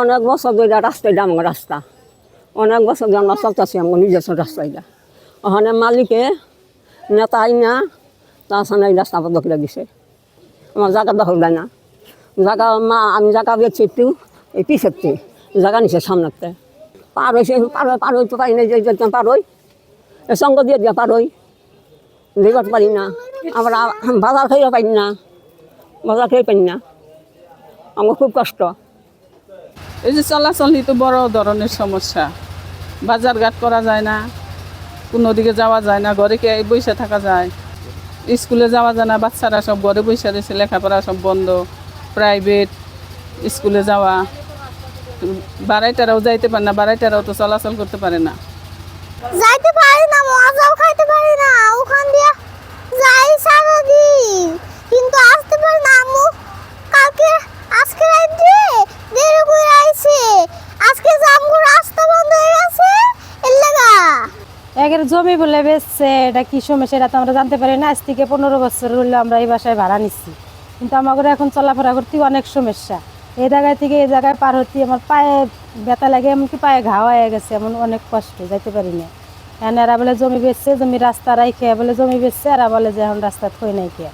অনেক বছর ধরে রাস্তা এটা আমার রাস্তা। অনেক বছর ধরে আমরা চলতেছি আমার নিজস্ব রাস্তা এটা ওখানে মালিকে নেতা আই না তাছাড়া এই রাস্তা বন্ধ করে দিছে। আমার জায়গা দখল দেয় না। জায়গা মা, আমি জায়গা বেচছি একটু, এই পিছেরতে জায়গা নিছে সামনেতে পার হয়েছে পার হয়ে পার হইতে পারি না যে পার হই, এ সঙ্গ দিয়ে দিয়ে পার হই। দিবার পারি না আমরা বাজার খাইতে পারি না, বাজার খেয়ে পারি না। আমার খুব কষ্ট। এই যে চলাচলই তো বড় ধরনের সমস্যা। বাজারঘাট করা যায় না, কোনো দিকে যাওয়া যায় না, ঘরে কে বসে থাকা যায়। স্কুলে যাওয়া যায় না, বাচ্চারা সব ঘরে বসে রয়েছে, লেখাপড়া সব বন্ধ। প্রাইভেট স্কুলে যাওয়া বাড়াইটারাও যাইতে পারে না বাড়াইটারাও তো চলাচল করতে পারে না। যাইতে পারি না মজাও খাইতে পারি না ওখান দিয়ে যাই সারাদিন কিন্তু আসতে পারি না আম্মু কালকে আজকে রাইতে দেরি করে আইছে আজকে জামগো রাস্তা বন্ধ হয়ে গেছে এর লাগা একের জমি বলে বেচছে, এটা কি সমস্যা এটা তো আমরা জানতে পারি না। আজ থেকে পনেরো বছর হলো আমরা এই বাসায় ভাড়া নিচ্ছি। কিন্তু আমাদের এখন চলাফেরা করতে অনেক সমস্যা। এই জায়গায় থেকে এই জায়গায় পার হতে আমার পায়ে ব্যথা লাগে, এমনকি পায়ে ঘা হয়ে গেছে, এমন অনেক কষ্ট, যাইতে পারি না। এখন এরা বলে জমি বেচছে, জমি রাস্তা রাইখে বলে জমি বেচছে, এরা বলে যে এখন রাস্তা থই নাই কে।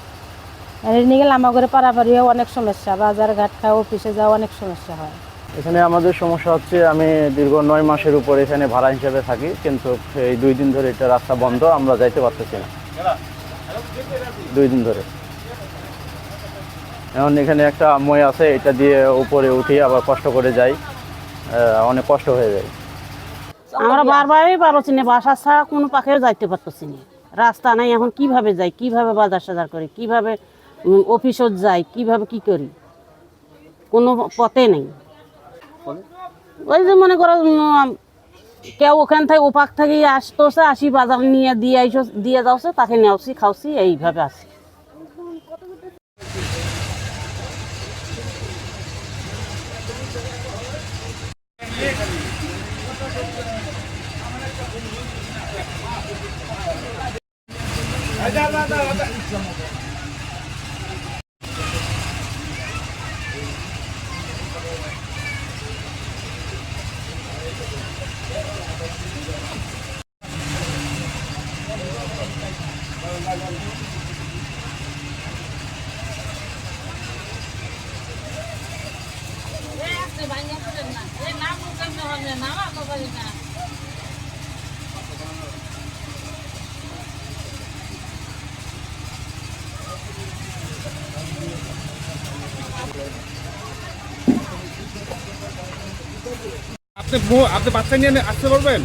এর নিয়ে গেলে আমার ঘরে পারাপারিও অনেক সমস্যা, বাজার ঘাট খাওয়া অফিসে যাওয়া অনেক সমস্যা হয়। এখানে আমাদের সমস্যা হচ্ছে আমি দীর্ঘ নয় মাসের উপর এখানে ভাড়া হিসেবে থাকি, কিন্তু এই দুই দিন ধরে এটা রাস্তা বন্ধ, আমরা যাইতে পারতেছি না। দুই দিন ধরে। এখন এখানে একটা মই আছে, এটা দিয়ে উপরে উঠি আবার কষ্ট করে যাই অনেক কষ্ট হয়ে যায়। আমরা বারবারই পারছি না, বাসা ছাড়া কোনো পাখেও যাইতে পারতেছি না। রাস্তা নাই, এখন কীভাবে যাই, কীভাবে বাজার সাজার করি, কীভাবে অফিসত যাই, কীভাবে কি করি? কোনো পথে নেই। ওই যে মনে করো কেউ ওখান থেকে ওপাক থেকে আসতেছে, আসি বাজার নিয়ে দিয়ে আইসো, দিয়ে যাওছে তাকে নেওছি খাওছি এইভাবে আসি। আপনি মো- আপনি আপনি বাচ্চা নিয়ে আসতে পারবেন?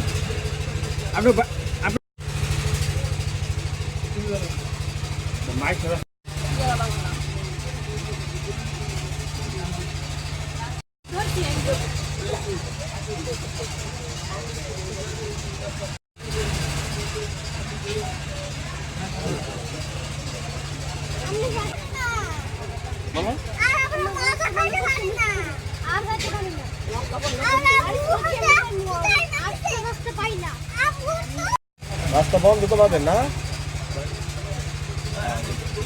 আপনি তো রাস্তা বন্ধ তো পাবেন না আমার জায়গা দখল দেয় না কি করব আমার একটা